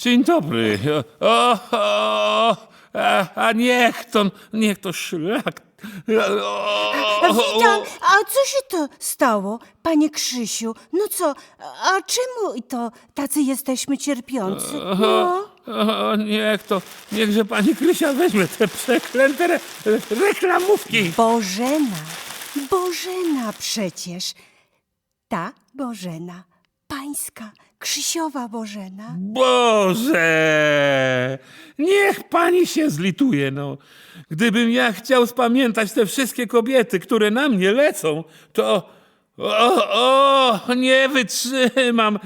Dzień dobry. O, o, a, a niech to, niech to szlak. O, Witam, a co się to stało, panie Krzysiu? No co, a czemu to tacy jesteśmy cierpiący? No, o, niech to, niechże pani Krysia weźmie te przeklęte re, reklamówki. Bożena, Bożena przecież. Ta Bożena, pańska, Krzysiowa Bożena. Boże! Niech pani się zlituje, no. Gdybym ja chciał spamiętać te wszystkie kobiety, które na mnie lecą, to... O, o, nie wytrzymam.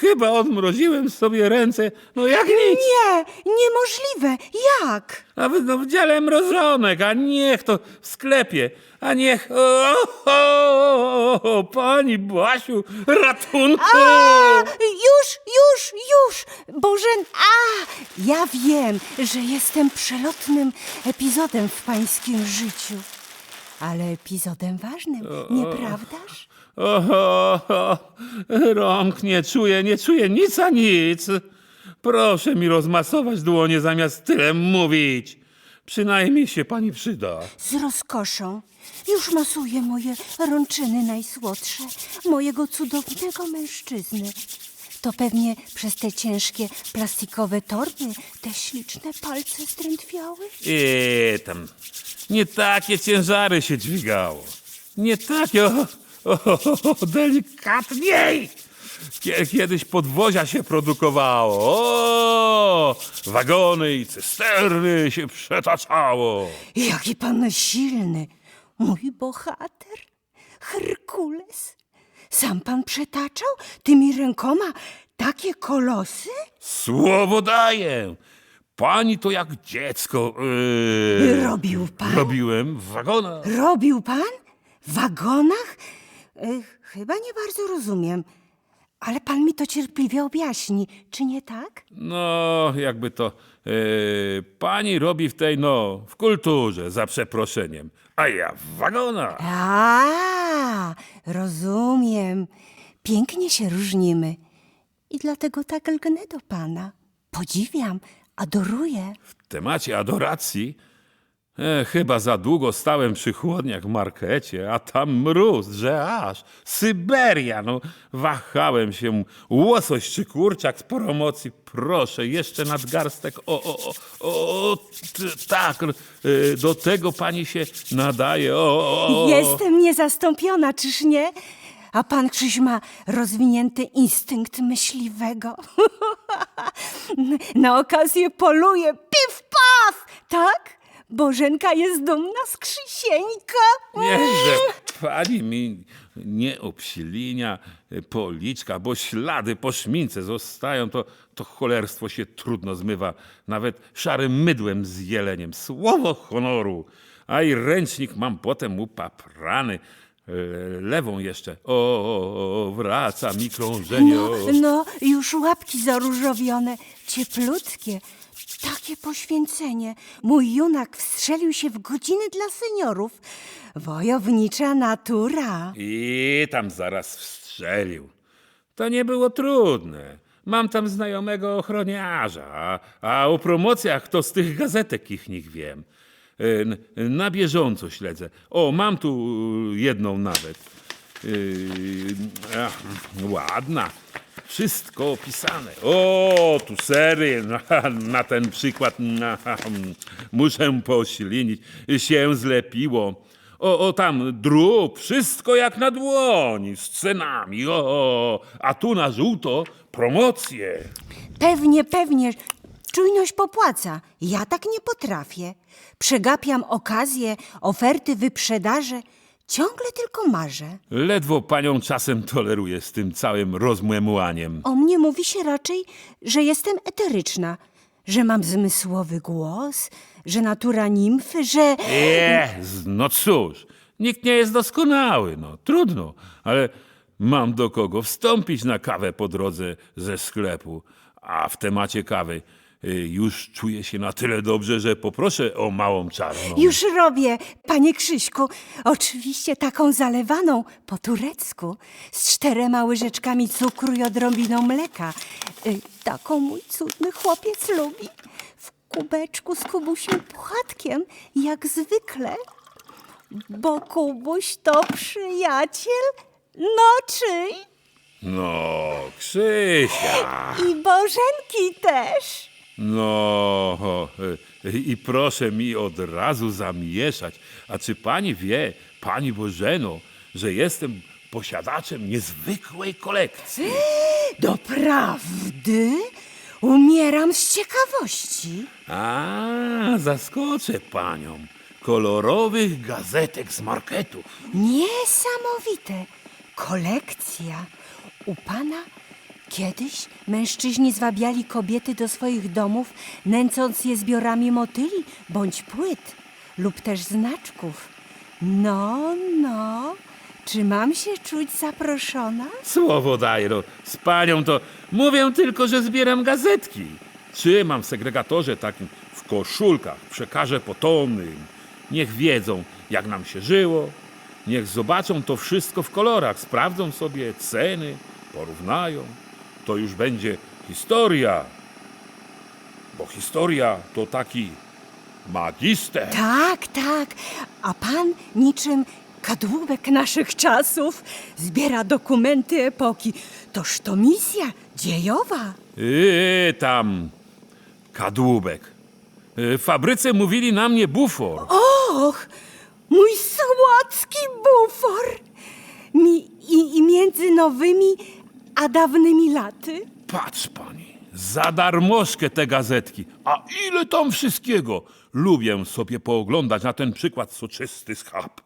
Chyba odmroziłem sobie ręce. No jak nic. Nie, niemożliwe, jak? Nawet no w dziale mrożonek, a niech to w sklepie. A niech... O, o, o, pani Basiu, ratunku! A, już, już, już! Bożen, a, ja wiem, że jestem przelotnym epizodem w pańskim życiu. Ale epizodem ważnym, nieprawdaż? O, o, o, rąk nie czuję, nie czuję nic a nic. Proszę mi rozmasować dłonie zamiast tyle mówić. Przynajmniej się pani przyda. Z rozkoszą. Już masuję moje rączyny najsłodsze, mojego cudownego mężczyzny. To pewnie przez te ciężkie plastikowe torby te śliczne palce zdrętwiały? I tam, nie takie ciężary się dźwigało. Nie takie, o, o, delikatniej. Kie- Kiedyś podwozia się produkowało. O, wagony i cysterny się przetaczało. Jaki pan silny, mój bohater, Herkules. Sam pan przetaczał tymi rękoma takie kolosy? Słowo daję. Pani to jak dziecko. Yy, Robił pan? Robiłem w wagonach. Robił pan? W wagonach? Y, chyba nie bardzo rozumiem. Ale pan mi to cierpliwie objaśni, czy nie tak? No, jakby to. Yy, pani robi w tej, no, w kulturze, za przeproszeniem. A ja w wagonach. A, rozumiem. Pięknie się różnimy. I dlatego tak lgnę do pana. Podziwiam, adoruję. W temacie adoracji. E, chyba za długo stałem przy chłodniach w markecie, a tam mróz, że aż. Syberia, no. Wahałem się, łosoś czy kurczak z promocji. Proszę, jeszcze nadgarstek. O, o, o, o t, tak, e, do tego pani się nadaje. O, o, o. Jestem niezastąpiona, czyż nie? A pan Krzyś ma rozwinięty instynkt myśliwego. Na okazję poluje, pif paf, tak? Bożenka jest dumna z Krzysieńka. Niechże pani mi nie obsilinia policzka, bo ślady po szmince zostają, to, to cholerstwo się trudno zmywa, nawet szarym mydłem z jeleniem. Słowo honoru! A i ręcznik mam potem upaprany. E, Lewą jeszcze. O, o, o wraca mi krążenie. No, no, już łapki zaróżowione, cieplutkie. Takie poświęcenie. Mój junak wstrzelił się w godziny dla seniorów. Wojownicza natura. I tam zaraz wstrzelił. To nie było trudne. Mam tam znajomego ochroniarza, a, o promocjach to z tych gazetek ich nich wiem. N- Na bieżąco śledzę. O, mam tu jedną nawet. Yy, ach, ładna. Wszystko opisane. O, tu sery. Na, na ten przykład na, muszę poślinić. Się zlepiło. O, o tam drób, wszystko jak na dłoni, z cenami. O, a tu na żółto promocje. Pewnie, pewnie. Czujność popłaca. Ja tak nie potrafię. Przegapiam okazje, oferty, wyprzedaże. Ciągle tylko marzę. Ledwo panią czasem toleruję z tym całym rozmłemłaniem. O mnie mówi się raczej, że jestem eteryczna, że mam zmysłowy głos, że natura nimfy, że... Jest, no cóż, nikt nie jest doskonały, no trudno, ale mam do kogo wstąpić na kawę po drodze ze sklepu. A w temacie kawy, Już czuję się na tyle dobrze, że poproszę o małą czarną. Już robię, panie Krzyśku. Oczywiście taką zalewaną po turecku, z czterema łyżeczkami cukru i odrobiną mleka. Y, Taką mój cudny chłopiec lubi. W kubeczku z Kubusiem puchatkiem, jak zwykle. Bo Kubuś to przyjaciel, no czyj? No, Krzysia. I Bożenki też. No, i proszę mi od razu zamieszać. A czy pani wie, pani Bożeno, że jestem posiadaczem niezwykłej kolekcji? Doprawdy? Umieram z ciekawości. A, zaskoczę panią. Kolorowych gazetek z marketu. Niesamowite. Kolekcja. U pana kiedyś mężczyźni zwabiali kobiety do swoich domów, nęcąc je zbiorami motyli bądź płyt lub też znaczków. No, no. Czy mam się czuć zaproszona? Słowo daję, no. Z panią to mówię tylko, że zbieram gazetki. Trzymam w segregatorze takim w koszulkach, przekażę potomnym. Niech wiedzą, jak nam się żyło. Niech zobaczą to wszystko w kolorach, sprawdzą sobie ceny, porównają. To już będzie historia. Bo historia to taki magister. Tak, tak. A pan niczym kadłubek naszych czasów zbiera dokumenty epoki. Toż to misja dziejowa. Yy, tam kadłubek. Yy, W fabryce mówili na mnie bufor. Och, mój słodki bufor! Mi, i, I między nowymi a dawnymi laty. Patrz pani, za darmożkę te gazetki. A ile tam wszystkiego? Lubię sobie pooglądać na ten przykład soczysty schab.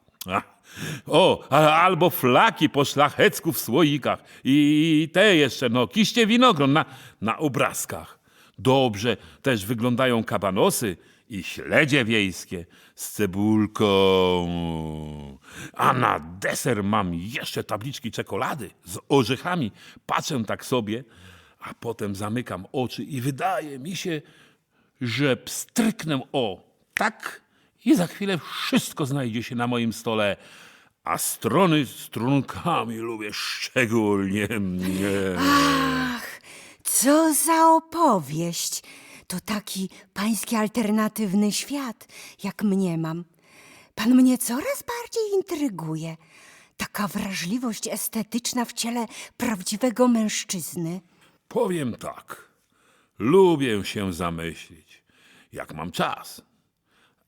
O, a, albo flaki po szlachecku w słoikach. I te jeszcze, no, kiście winogron na, na obrazkach. Dobrze też wyglądają kabanosy i śledzie wiejskie z cebulką. A na deser mam jeszcze tabliczki czekolady z orzechami. Patrzę tak sobie, a potem zamykam oczy i wydaje mi się, że pstryknę o tak i za chwilę wszystko znajdzie się na moim stole. A strony z trunkami lubię szczególnie. Nie. Ach, co za opowieść! To taki pański alternatywny świat, jak mniemam. Pan mnie coraz bardziej intryguje. Taka wrażliwość estetyczna w ciele prawdziwego mężczyzny. Powiem tak. Lubię się zamyślić, jak mam czas.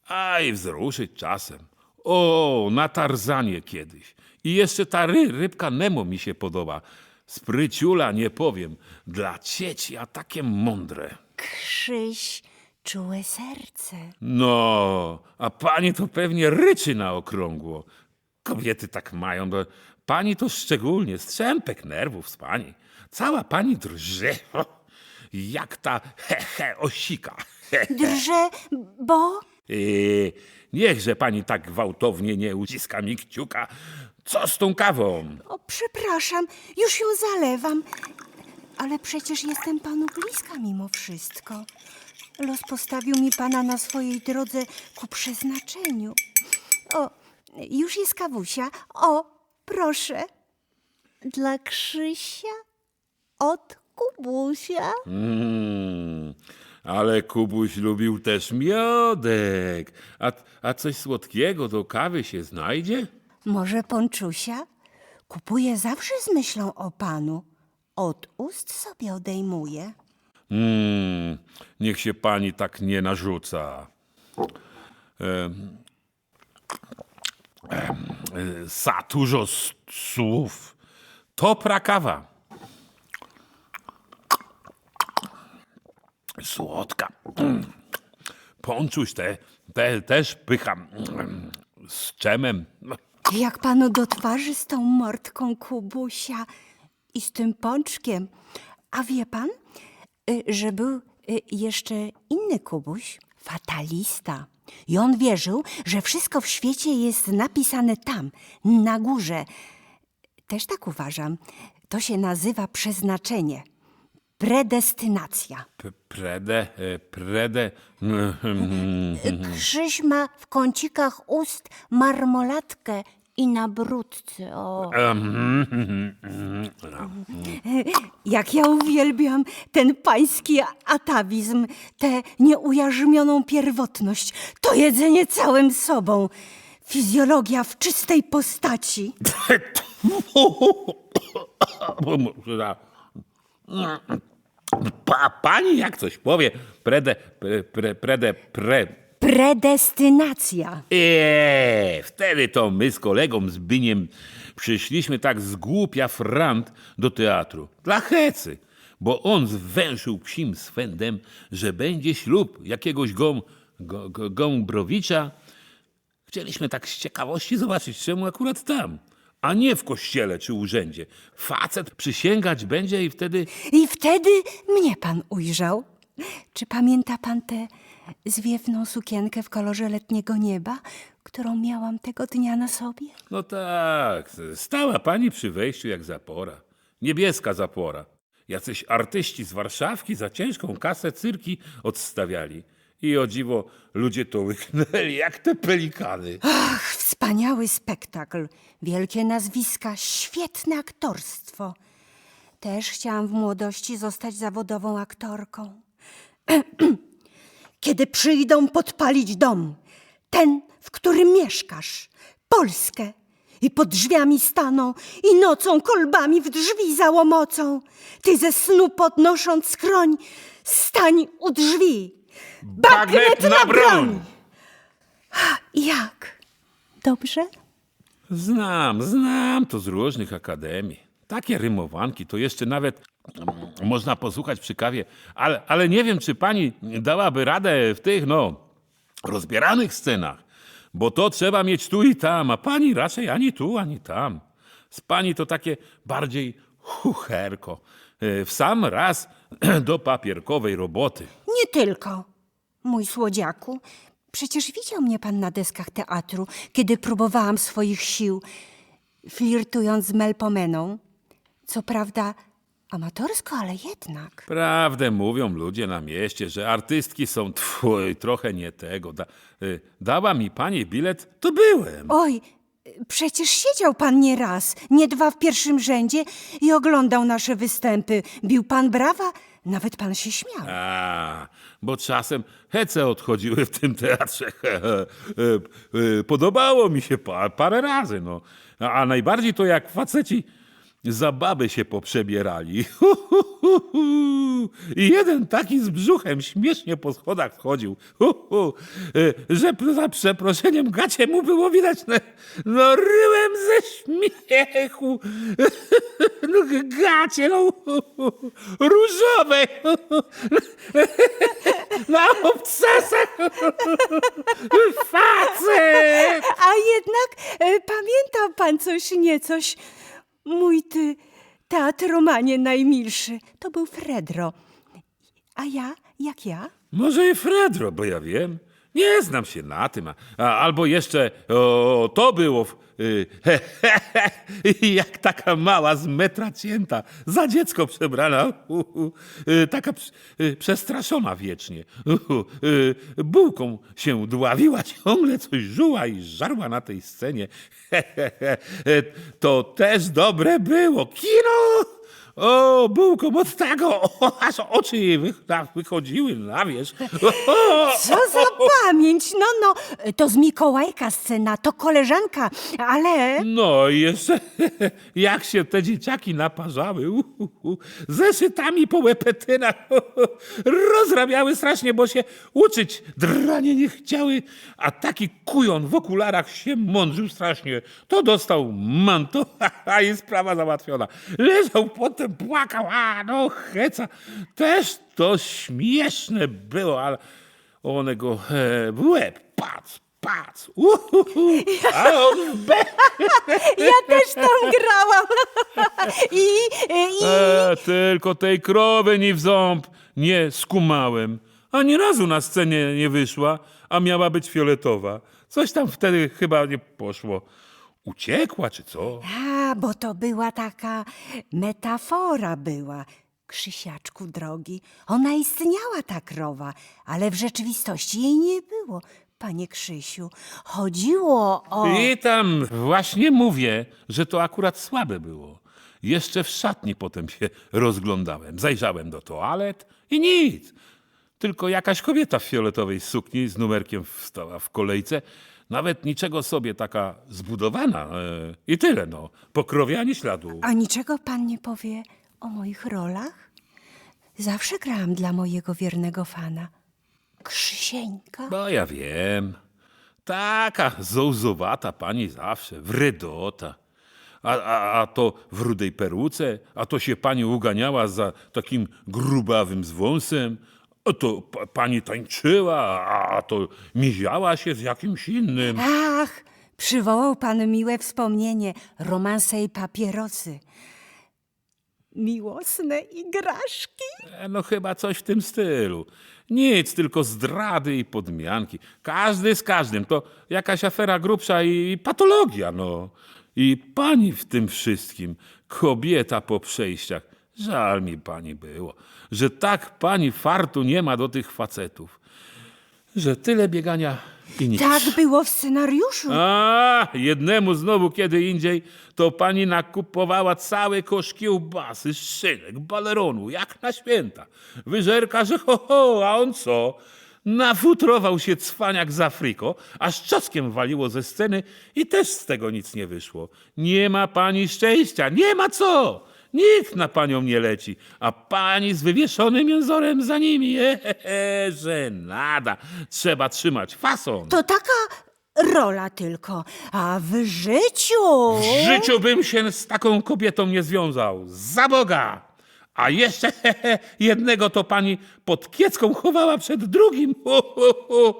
A i wzruszyć czasem. O, na Tarzanie kiedyś. I jeszcze ta ry, rybka Nemo mi się podoba. Spryciula nie powiem. Dla cieci, a takie mądre. Krzyś, czułe serce. No, a pani to pewnie ryczy na okrągło. Kobiety tak mają, bo pani to szczególnie strzępek nerwów z pani. Cała pani drży, jak ta he, he, osika. Drże, bo... Yy, niechże pani tak gwałtownie nie uciska mi kciuka. Co z tą kawą? O, przepraszam, już ją zalewam. Ale przecież jestem panu bliska mimo wszystko. Los postawił mi pana na swojej drodze ku przeznaczeniu. O, już jest kawusia. O, proszę. Dla Krzysia od Kubusia. Mm, ale Kubuś lubił też miodek. A, a coś słodkiego do kawy się znajdzie? Może Ponczusia? Kupuje zawsze z myślą o panu. Od ust sobie odejmuje. Mm, niech się pani tak nie narzuca. Em, em, za dużo s- słów. To prakawa. Słodka. Ponczuś te, te też pycham. Z czemem. Jak panu do twarzy z tą mordką Kubusia i z tym pączkiem. A wie pan, y, że był y, jeszcze inny Kubuś, fatalista. I on wierzył, że wszystko w świecie jest napisane tam, na górze. Też tak uważam. To się nazywa przeznaczenie. Predestynacja. P- Prede, e, prede. Krzyż ma w kącikach ust marmolatkę i na brudce. O. Jak ja uwielbiam ten pański atawizm, tę nieujarzmioną pierwotność, to jedzenie całym sobą, fizjologia w czystej postaci. Pa, pani jak coś powie, prede, pre, pre, prede, pre. Predestynacja. Eee, wtedy to my z kolegą Zbyniem przyszliśmy tak z głupia frant do teatru. Dla hecy. Bo on zwęszył psim swędem, że będzie ślub jakiegoś gom, go, go, Gombrowicza. Chcieliśmy tak z ciekawości zobaczyć, czemu akurat tam, a nie w kościele czy urzędzie. Facet przysięgać będzie i wtedy... I wtedy mnie pan ujrzał. Czy pamięta pan tę zwiewną sukienkę w kolorze letniego nieba, którą miałam tego dnia na sobie? No tak, stała pani przy wejściu jak zapora. Niebieska zapora. Jacyś artyści z Warszawki za ciężką kasę cyrki odstawiali. I o dziwo, ludzie to łyknęli jak te pelikany. Ach, wspaniały spektakl, wielkie nazwiska, świetne aktorstwo. Też chciałam w młodości zostać zawodową aktorką. Kiedy przyjdą podpalić dom, ten, w którym mieszkasz, Polskę, i pod drzwiami staną i nocą kolbami w drzwi załomocą, ty ze snu podnosząc skroń, stań u drzwi. Bagnet na broń! Jak? Dobrze? Znam, znam to z różnych akademii. Takie rymowanki to jeszcze nawet można posłuchać przy kawie, ale, ale nie wiem, czy pani dałaby radę w tych, no, rozbieranych scenach, bo to trzeba mieć tu i tam, a pani raczej ani tu, ani tam. Z pani to takie bardziej chucherko, e, w sam raz do papierkowej roboty. Nie tylko, mój słodziaku. Przecież widział mnie pan na deskach teatru, kiedy próbowałam swoich sił, flirtując z Melpomeną. Co prawda amatorsko, ale jednak. Prawdę mówią ludzie na mieście, że artystki są twój, trochę nie tego. Da, y, dała mi pani bilet, to byłem. Oj, przecież siedział pan nie raz, nie dwa w pierwszym rzędzie i oglądał nasze występy. Bił pan brawa, nawet pan się śmiał. A, bo czasem hece odchodziły w tym teatrze. Y, y, Podobało mi się pa, parę razy, no. A, a najbardziej to jak faceci za baby się poprzebierali. I jeden taki z brzuchem śmiesznie po schodach wchodził, Y, że za przeproszeniem gacie mu było widać, no, no ryłem ze śmiechu. No gacie, no różowe. Na obcasach facet! A jednak e, pamiętał pan coś niecoś. Mój ty teatromanie najmilszy, to był Fredro. A ja, jak ja? Może i Fredro, bo ja wiem. Nie znam się na tym. A, albo jeszcze o, to było y, jak taka mała z metra cięta, za dziecko przebrana, y, taka y, przestraszona wiecznie. Bułką się dławiła, ciągle coś żuła i żarła na tej scenie. to też dobre było. Kino! O, bułką od tego, o, aż oczy jej wych- tak wychodziły na wierzch. Co za pamięć! No, no, to z Mikołajka scena, to koleżanka, ale... No i jeszcze jak się te dzieciaki naparzały. u, u, u, Zeszytami po łepetynach. Rozrabiały strasznie, bo się uczyć dranie nie chciały. A taki kujon w okularach się mądrzył strasznie. To dostał manto, a i sprawa załatwiona. Leżał potem, płakał, a no heca. Też to śmieszne było, ale one go e, w łeb, pac, pac. Uhuhu, a on w be... Ja też tam grałam. I, i... E, tylko tej krowy ni w ząb nie skumałem. Ani razu na scenie nie wyszła, a miała być fioletowa. Coś tam wtedy chyba nie poszło. Uciekła czy co? A, bo to była taka metafora była. Krzysiaczku drogi, ona istniała ta krowa, ale w rzeczywistości jej nie było. Panie Krzysiu, chodziło o... I tam właśnie mówię, że to akurat słabe było. Jeszcze w szatni potem się rozglądałem. Zajrzałem do toalet i nic. Tylko jakaś kobieta w fioletowej sukni z numerkiem wstała w kolejce. Nawet niczego sobie taka zbudowana. E, I tyle, no. Po krowie ani śladu. A niczego pan nie powie o moich rolach? Zawsze grałam dla mojego wiernego fana. Krzysieńka. Bo ja wiem. Taka zołzowata pani zawsze, wrydota. A, a, a to w rudej peruce, a to się pani uganiała za takim grubawym z wąsem, to pa, pani tańczyła, a, a to miziała się z jakimś innym. Ach, przywołał pan miłe wspomnienie, romanse i papierosy. Miłosne igraszki. E, No chyba coś w tym stylu. Nic, tylko zdrady i podmianki. Każdy z każdym. To jakaś afera grubsza i patologia, no. I pani w tym wszystkim, kobieta po przejściach. Żal mi pani było, że tak pani fartu nie ma do tych facetów. Że tyle biegania i nic. Tak było w scenariuszu. A, jednemu znowu kiedy indziej, to pani nakupowała cały kosz kiełbasy, szynek, baleronu, jak na święta. Wyżerka, że ho, ho, a on co? Nafutrował się cwaniak z Afriko, aż czoskiem waliło ze sceny i też z tego nic nie wyszło. Nie ma pani szczęścia, nie ma co! Nikt na panią nie leci, a pani z wywieszonym jęzorem za nimi. Ehehe, że nada. Trzeba trzymać fason. To taka rola tylko, a w życiu... W życiu bym się z taką kobietą nie związał. Za Boga! A jeszcze jednego to pani pod kiecką chowała przed drugim. Hu, hu, hu.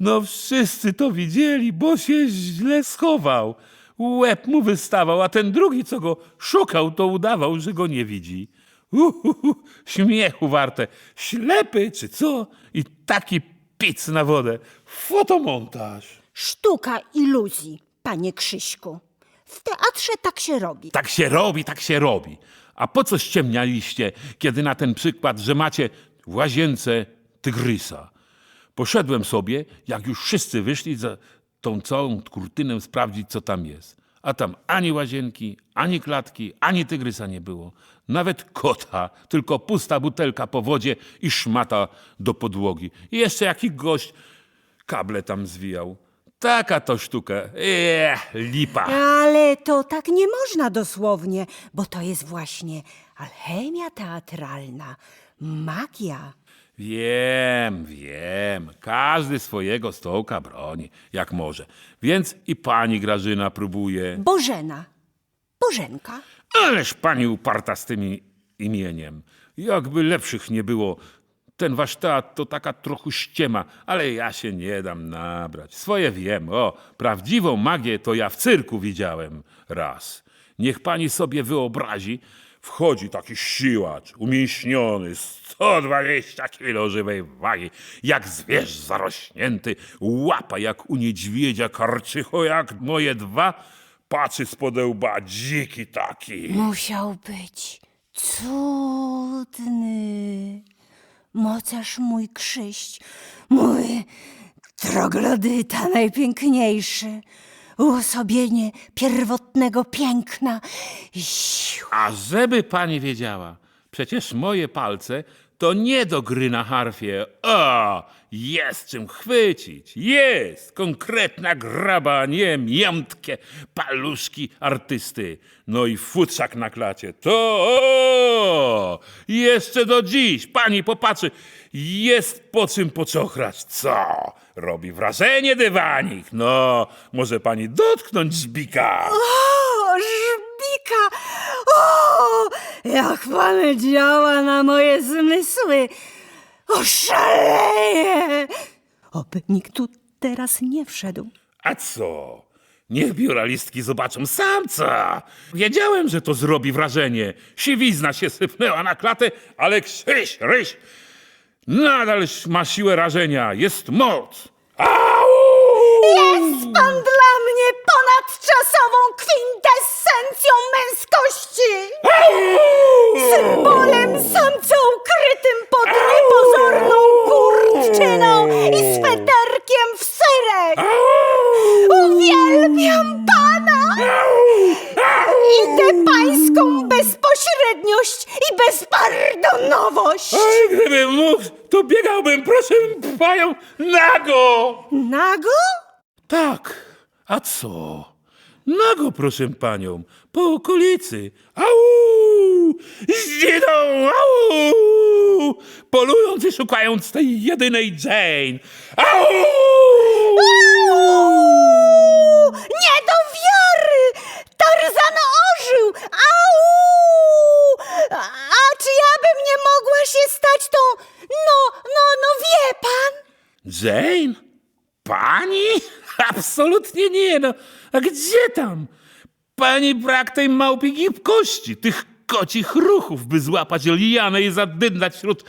No wszyscy to widzieli, bo się źle schował. Łeb mu wystawał, a ten drugi, co go szukał, to udawał, że go nie widzi. Uhuhu, śmiechu warte. Ślepy czy co? I taki pic na wodę. Fotomontaż. Sztuka iluzji, panie Krzyśku. W teatrze tak się robi. Tak się robi, tak się robi. A po co ściemnialiście, kiedy na ten przykład, że macie w łazience tygrysa? Poszedłem sobie, jak już wszyscy wyszli, za tą całą kurtynę sprawdzić, co tam jest. A tam ani łazienki, ani klatki, ani tygrysa nie było. Nawet kota, tylko pusta butelka po wodzie i szmata do podłogi. I jeszcze jaki gość kable tam zwijał. Taka to sztuka. Eee, lipa. Ale to tak nie można dosłownie, bo to jest właśnie alchemia teatralna, magia. Wiem, wiem. Każdy swojego stołka broni, jak może. Więc i pani Grażyna próbuje. Bożena. Bożenka. Ależ pani uparta z tym i- imieniem. Jakby lepszych nie było. Ten wasz teatr to taka trochę ściema, ale ja się nie dam nabrać. Swoje wiem. O, prawdziwą magię to ja w cyrku widziałem raz. Niech pani sobie wyobrazi, wchodzi taki siłacz, umięśniony, 120 kilo żywej wagi, jak zwierz zarośnięty, łapa jak u niedźwiedzia, karczycho jak moje dwa, patrzy z podełba, dziki taki. Musiał być cudny. Mocarz mój Krzyść, mój troglodyta najpiękniejszy. Uosobienie pierwotnego piękna. A żeby pani wiedziała, przecież moje palce to nie do gry na harfie. O, jest czym chwycić. Jest konkretna graba, nie miętkie paluszki artysty. No i futrzak na klacie. To o, jeszcze do dziś. Pani popatrzy, jest po czym poczochrać. Co? Robi wrażenie dywanik. No, może pani dotknąć żbika. O, żbika! O, jak pan działa na moje zmysły! Oszaleję! Oby nikt tu teraz nie wszedł. A co? Niech biuralistki zobaczą samca. Wiedziałem, że to zrobi wrażenie. Siwizna się sypnęła na klatę, ale krzyś, ryś. Nadal ma siłę rażenia. Jest moc. Jest pan dla mnie ponadczasową kwintesencją męskości! Symbolem to biegałbym, proszę panią, nago! Nago? Tak, a co? Nago, proszę panią, po okolicy. Au! Zginą! Au! Polując i szukając tej jedynej Jane. Au nie do wiary! Tarzan ożył! Au! A czy ja bym nie mogła się stać tą... No, no, no wie pan? Jane? Pani? Absolutnie nie, no. A gdzie tam? Pani brak tej małpiej gibkości, tych kocich ruchów, by złapać lianę i zadyndać wśród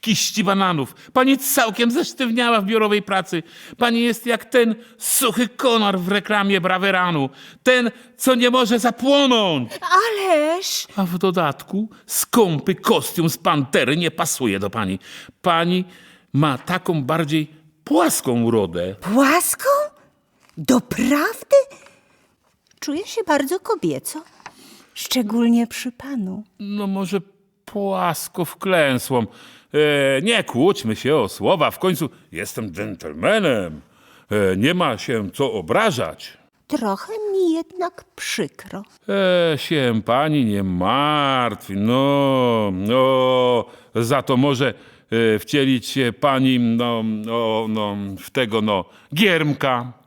kiści bananów. Pani całkiem zesztywniała w biurowej pracy. Pani jest jak ten suchy konar w reklamie Braweranu. Ten, co nie może zapłonąć. Ależ... A w dodatku skąpy kostium z pantery nie pasuje do pani. Pani ma taką bardziej płaską urodę. Płaską? Doprawdy? Czuję się bardzo kobieco. Szczególnie przy panu. No może płasko wklęsłą. E, nie kłóćmy się o słowa, w końcu jestem dżentelmenem. E, nie ma się co obrażać. Trochę mi jednak przykro. E, się pani nie martwi, no, no, za to może e, wcielić się pani, no, no, no, w tego, no, giermka.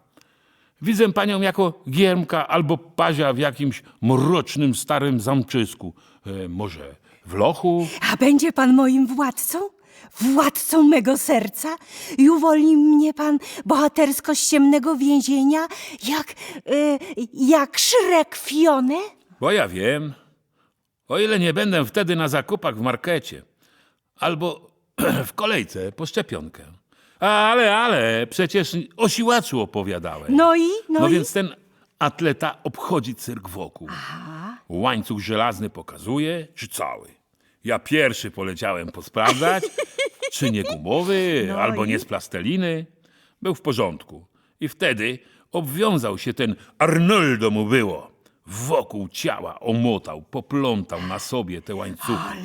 Widzę panią jako giermka albo pazia w jakimś mrocznym, starym zamczysku. E, może w lochu? A będzie pan moim władcą? Władcą mego serca? I uwolni mnie pan bohatersko z ciemnego więzienia, jak, y, jak Szrek Fionę? Bo ja wiem, o ile nie będę wtedy na zakupach w markecie albo w kolejce po szczepionkę. Ale, ale, przecież o siłaczu opowiadałem. No i, no, No i? więc ten atleta obchodzi cyrk wokół. Łańcuch żelazny pokazuje, czy cały. Ja pierwszy poleciałem posprawdzać, czy nie gumowy, No albo i? nie z plasteliny. Był w porządku. I wtedy obwiązał się ten Arnoldo mu było. Wokół ciała omotał, poplątał na sobie te łańcuchy,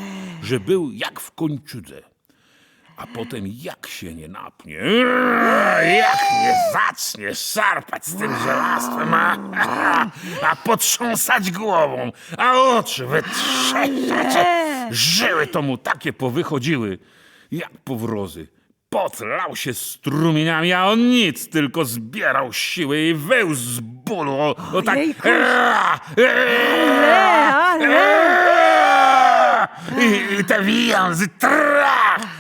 że był jak w kończydze. A potem jak się nie napnie, jak nie zacznie szarpać z tym żelastwem, a, a, a potrząsać głową, a oczy wytrzeszczać, żyły to mu takie powychodziły, jak powrozy. Pot lał się strumieniami, a on nic, tylko zbierał siły i wył z bólu, o, o tak... Ojejku. ale. i, I te wiązy, trach,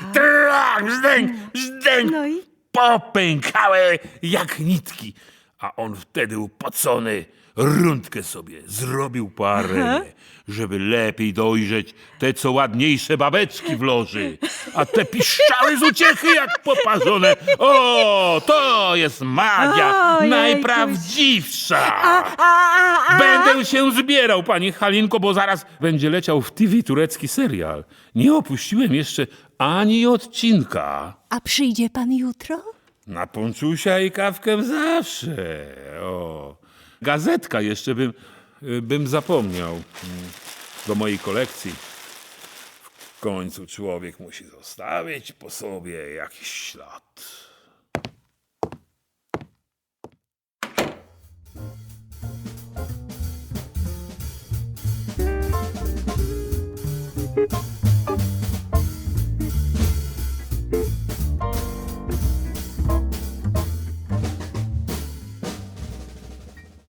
trach, brzdęk, brzdęk, No i? popękały jak nitki. A on wtedy upocony rundkę sobie zrobił arenie, żeby lepiej dojrzeć te, co ładniejsze babeczki w loży. A te piszczały z uciechy jak poparzone. O, to jest magia Ojejkuś. najprawdziwsza. A, a, a. Będę się zbierał, pani Halinko, bo zaraz będzie leciał w TV turecki serial. Nie opuściłem jeszcze ani odcinka. A przyjdzie pan jutro? Na ponczusia i kawkę zawsze. O. Gazetka jeszcze bym, bym zapomniał mm, do mojej kolekcji. W końcu człowiek musi zostawić po sobie jakiś ślad.